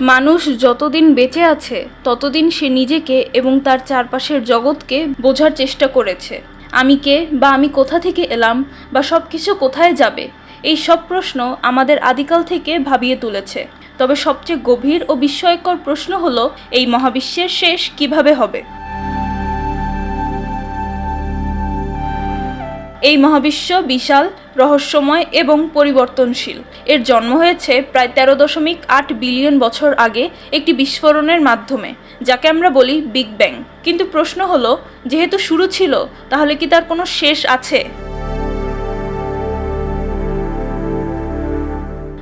মানুষ যতদিন বেঁচে আছে, ততদিন সে নিজেকে এবং তার চারপাশের জগৎকে বোঝার চেষ্টা করেছে। আমি কে বা আমি কোথা থেকে এলাম বা সব কিছু কোথায় যাবে? এই সব প্রশ্ন আমাদের আদিকাল থেকে ভাবিয়ে তুলেছে। তবে সবচেয়ে গভীর ও বিস্ময়কর প্রশ্ন হলো, এই মহাবিশ্বের শেষ কীভাবে হবে? এই মহাবিশ্ব বিশাল, রহস্যময় এবং পরিবর্তনশীল। এর জন্ম হয়েছে প্রায় তেরো দশমিক আট বিলিয়ন বছর আগে একটি বিস্ফোরণের মাধ্যমে, যাকে আমরা বলি বিগ ব্যাং। কিন্তু প্রশ্ন হলো, যেহেতু শুরু ছিল, তাহলে কি তার কোনো শেষ আছে?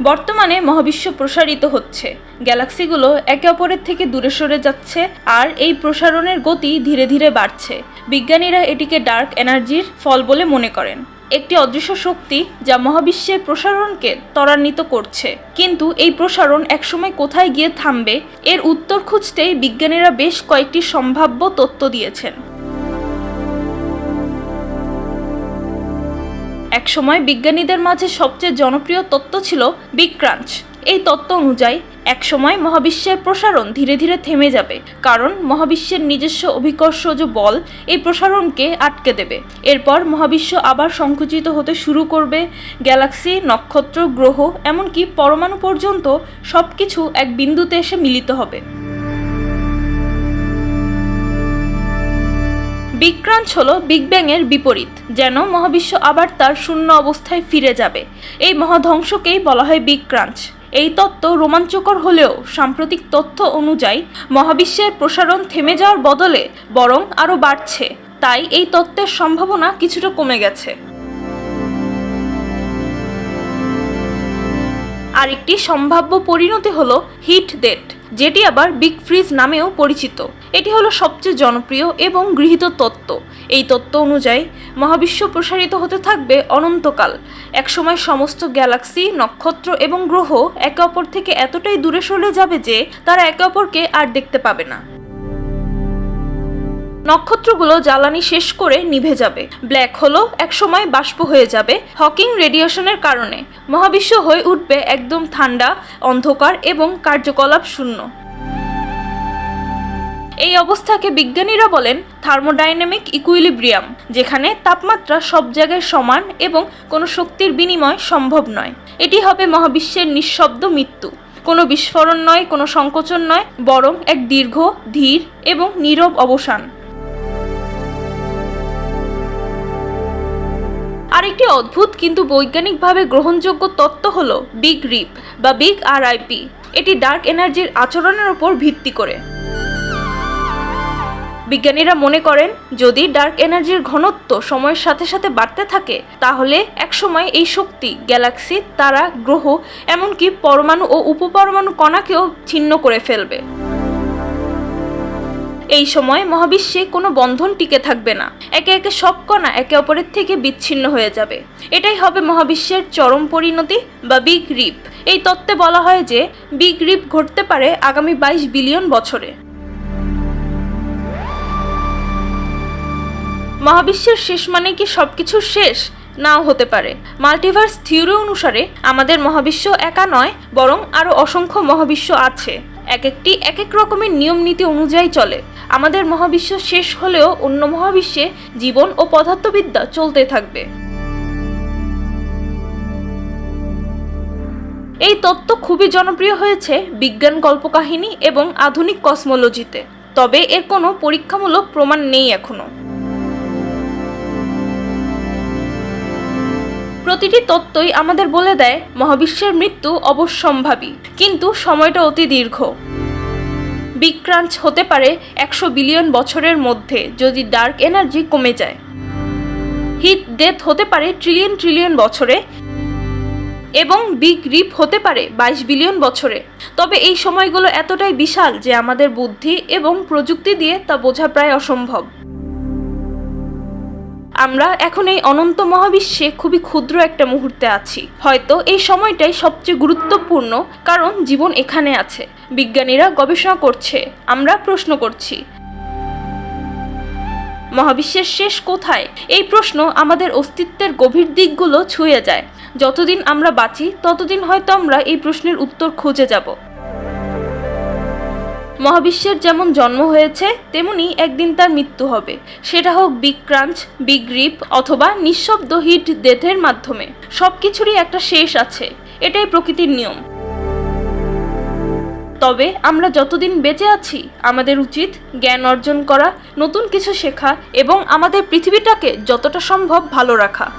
বর্তমানে মহাবিশ্ব প্রসারিত হচ্ছে। গ্যালাক্সিগুলো একে অপরের থেকে দূরে সরে যাচ্ছে আর এই প্রসারণের গতি ধীরে ধীরে বাড়ছে। বিজ্ঞানীরা এটিকে ডার্ক এনার্জির ফল বলে মনে করেন। একটি অদৃশ্য শক্তি যা মহাবিশ্বের প্রসারণকে ত্বরান্বিত করছে। কিন্তু এই প্রসারণ একসময় কোথায় গিয়ে থামবে, এর উত্তর খুঁজতেই বিজ্ঞানীরা বেশ কয়েকটি সম্ভাব্য তত্ত্ব দিয়েছেন। একসময় বিজ্ঞানীদের মাঝে সবচেয়ে জনপ্রিয় তত্ত্ব ছিল বিগ ক্রাঞ্চ এই তত্ত্ব অনুযায়ী, একসময় মহাবিশ্বের প্রসারণ ধীরে ধীরে থেমে যাবে, কারণ মহাবিশ্বের নিজস্ব অভিকর্ষজ বল, এই প্রসারণকে আটকে দেবে। এরপর মহাবিশ্ব আবার সংকুচিত হতে শুরু করবে, গ্যালাক্সি, নক্ষত্র, গ্রহ, এমনকি পরমাণু পর্যন্ত সব কিছু এক বিন্দুতে এসে মিলিত হবে। বিগ হল বিগ ব্যাং এর বিপরীত, যেন মহাবিশ্ব আবার তার শূন্য অবস্থায় ফিরে যাবে। এই মহাধ্বংসকেই বলা হয় বিগ ক্রাঞ্চ এই তত্ত্ব রোমাঞ্চকর হলেও সাম্প্রতিক তথ্য অনুযায়ী মহাবিশ্বের প্রসারণ থেমে যাওয়ার বদলে বরং আরও বাড়ছে। তাই এই তত্ত্বের সম্ভাবনা কিছুটা কমে গেছে। আরেকটি সম্ভাব্য পরিণতি হল হিট ডেট, যেটি আবার বিগ ফ্রিজ নামেও পরিচিত। এটি হলো সবচেয়ে জনপ্রিয় এবং গৃহীত তত্ত্ব। এই তত্ত্ব অনুযায়ী মহাবিশ্ব প্রসারিত হতে থাকবে অনন্তকাল। একসময় সমস্ত গ্যালাক্সি, নক্ষত্র এবং গ্রহ একে অপর থেকে এতটাই দূরে সরে যাবে যে তারা একে অপরকে আর দেখতে পাবে না। নক্ষত্রগুলো জ্বালানি শেষ করে নিভে যাবে। ব্ল্যাক হোলও একসময় বাষ্প হয়ে যাবে হকিং রেডিয়েশনের কারণে। মহাবিশ্ব হয়ে উঠবে একদম ঠান্ডা, অন্ধকার এবং কার্যকলাপ শূন্য। এই অবস্থাকে বিজ্ঞানীরা বলেন থার্মোডাইনামিক ইকুইলিব্রিয়াম, যেখানে তাপমাত্রা সব জায়গায় সমান এবং কোনো শক্তির বিনিময় সম্ভব নয়। এটি হবে মহাবিশ্বের নিঃশব্দ মৃত্যু। কোনো বিস্ফোরণ নয়, কোনো সংকোচন নয়, বরং এক দীর্ঘ, ধীর এবং নীরব অবসান। আরেকটি অদ্ভুত কিন্তু বৈজ্ঞানিকভাবে গ্রহণযোগ্য তত্ত্ব হল বিগ রিপ বা বিগ আরআইপি এটি ডার্ক এনার্জির আচরণের উপর ভিত্তি করে। বিজ্ঞানীরা মনে করেন, যদি ডার্ক এনার্জির ঘনত্ব সময়ের সাথে সাথে বাড়তে থাকে, তাহলে একসময় এই শক্তি, গ্যালাক্সি, তারা, গ্রহ, এমনকি পরমাণু ও উপপরমাণু কণাকেও ছিন্ন করে ফেলবে। এই সময় মহাবিশ্বে কোনো বন্ধন টিকে থাকবে না। একে একে সব কণা একে অপরের থেকে বিচ্ছিন্ন হয়ে যাবে। এটাই হবে মহাবিশ্বের চরম পরিণতি বা বিগ রিপ। এই তত্ত্বে বলা হয় যে, বিগ রিপ ঘটতে পারে আগামী বাইশ বিলিয়ন বছরে। মহাবিশ্বের শেষ মানে কি সবকিছু শেষ? নাও হতে পারে। মাল্টিভার্স থিওরি অনুসারে আমাদের মহাবিশ্ব একা নয়, বরং আরও অসংখ্য মহাবিশ্ব আছে। এক একটি এক এক রকমের নিয়ম নীতি অনুযায়ী চলে। আমাদের মহাবিশ্ব শেষ হলেও অন্য মহাবিশ্বে জীবন ও পদার্থবিদ্যা চলতে থাকবে। এই তত্ত্ব খুবই জনপ্রিয় হয়েছে বিজ্ঞান কল্পকাহিনী এবং আধুনিক কসমোলজিতে। তবে এর কোনো পরীক্ষামূলক প্রমাণ নেই এখনও। প্রতিটি তত্ত্বই আমাদের বলে দেয়, মহাবিশ্বের মৃত্যু অবশ্যম্ভাবী। কিন্তু সময়টা অতি দীর্ঘ। বিগ ক্রাঞ্চ হতে পারে একশো বিলিয়ন বছরের মধ্যে, যদি ডার্ক এনার্জি কমে যায়। হিট ডেথ হতে পারে ট্রিলিয়ন ট্রিলিয়ন বছরে এবং বিগ রিপ হতে পারে বাইশ বিলিয়ন বছরে। তবে এই সময়গুলো এতটাই বিশাল যে আমাদের বুদ্ধি এবং প্রযুক্তি দিয়ে তা বোঝা প্রায় অসম্ভব। আমরা এখন এই অনন্ত মহাবিশ্বে খুবই ক্ষুদ্র একটা মুহূর্তে আছি। হয়তো এই সময়টাই সবচেয়ে গুরুত্বপূর্ণ, কারণ জীবন এখানে আছে। বিজ্ঞানীরা গবেষণা করছে, আমরা প্রশ্ন করছি। মহাবিশ্বের শেষ কোথায়? এই প্রশ্ন আমাদের অস্তিত্বের গভীর দিকগুলো ছুঁয়ে যায়। যতদিন আমরা বাঁচি, ততদিন হয়তো আমরা এই প্রশ্নের উত্তর খুঁজে যাব। মহাবিশ্বের যেমন জন্ম হয়েছে, তেমনি একদিন তার মৃত্যু হবে। সেটা হোক বিগ ক্রাঞ্চ বিগ রিপ অথবা নিঃশব্দ হিট ডেথের মাধ্যমে। সব কিছুরই একটা শেষ আছে। এটাই প্রকৃতির নিয়ম। তবে আমরা যতদিন বেঁচে আছি, আমাদের উচিত জ্ঞান অর্জন করা, নতুন কিছু শেখা এবং আমাদের পৃথিবীটাকে যতটা সম্ভব ভালো রাখা।